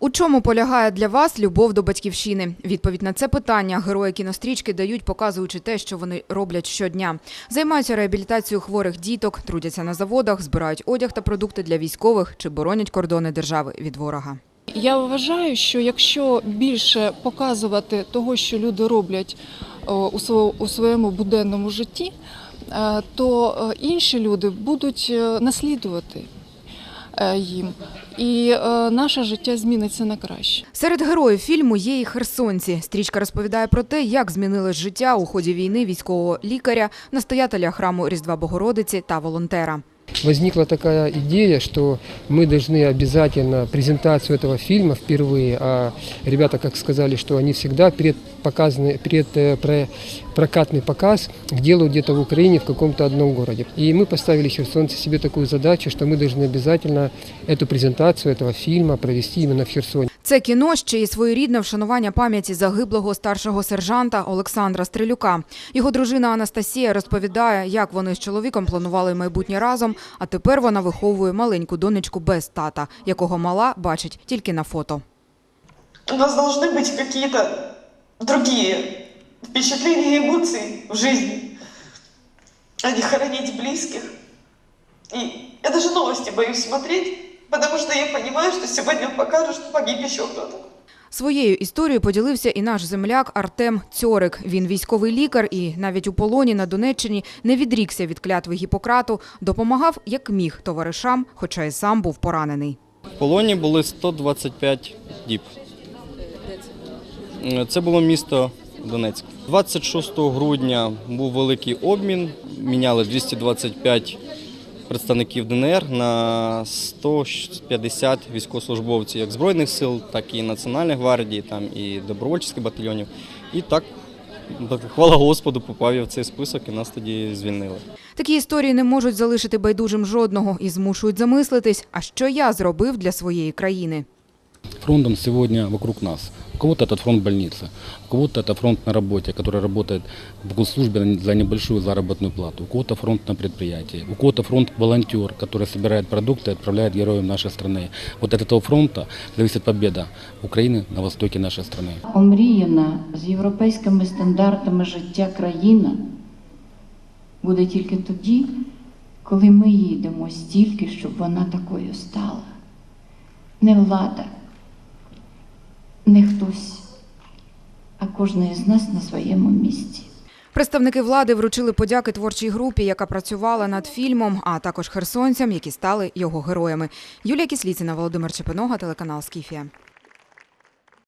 У чому полягає для вас любов до батьківщини? Відповідь на це питання герої кінострічки дають, показуючи те, що вони роблять щодня. Займаються реабілітацією хворих діток, трудяться на заводах, збирають одяг та продукти для військових чи боронять кордони держави від ворога. Я вважаю, що якщо більше показувати того, що люди роблять у сво- своєму буденному житті, е, то е, інші люди будуть е, наслідувати їм, і е, наше життя зміниться на краще. Серед героїв фільму є і херсонці. Стрічка розповідає про те, як змінилось життя у ході війни військового лікаря, настоятеля храму Різдва Богородиці та волонтера. Возникла такая идея, что мы должны обязательно презентацию этого фильма впервые, а ребята, как сказали, что они всегда предпоказаны, пред, э, про- прокатный показ делают где-то в Украине в каком-то одном городе. И мы поставили херсонцы себе такую задачу, что мы должны обязательно эту презентацию этого фильма провести именно в Херсоне. Це кіно ще й своєрідне вшанування пам'яті загиблого старшого сержанта Олександра Стрелюка. Його дружина Анастасія розповідає, як вони з чоловіком планували майбутнє разом, а тепер вона виховує маленьку донечку без тата, якого мала бачить тільки на фото. У нас должны быть какие-то другие впечатления и эмоции в жизни, а не хоронить близких. И я даже новости боюсь смотреть, потому что я понимаю, что сегодня покажут, что погиб еще кто-то. Своєю історією поділився і наш земляк Артем Цьорик. Він військовий лікар і навіть у полоні на Донеччині не відрікся від клятви Гіппократу, допомагав як міг товаришам, хоча й сам був поранений. В полоні були 125 діб. Е, Це було місто Донецьк. 26 грудня був великий обмін. Міняли 225 представників ДНР на 150 військовослужбовців як Збройних сил, так і Національної гвардії, там і добровольчих батальйонів. І так, хвала Господу, попав я в цей список і нас тоді звільнили. Такі історії не можуть залишити байдужим жодного і змушують замислитись, а що я зробив для своєї країни. Фронт он сегодня вокруг нас. У кого-то этот фронт больница, у кого-то это фронт на работе, который работает в госслужбе за небольшую заработную плату, у кого-то фронт на предприятии, у кого-то фронт волонтер, который собирает продукты и отправляет героям нашей страны. Вот от этого фронта зависит победа Украины на востоке нашей страны. омріяна з європейськими стандартами життя країна буде тільки тоді, коли ми їдемо стільки, щоб вона такою стала. Не влада, не хтось, а кожен із нас на своєму місці. Представники влади вручили подяки творчій групі, яка працювала над фільмом, а також херсонцям, які стали його героями. Юлія Кісліцина, Володимир Чепинога, телеканал Скіфія.